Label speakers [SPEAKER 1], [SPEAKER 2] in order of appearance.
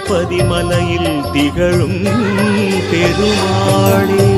[SPEAKER 1] திருப்பதி மலையில் திகழும் பெருமாளே.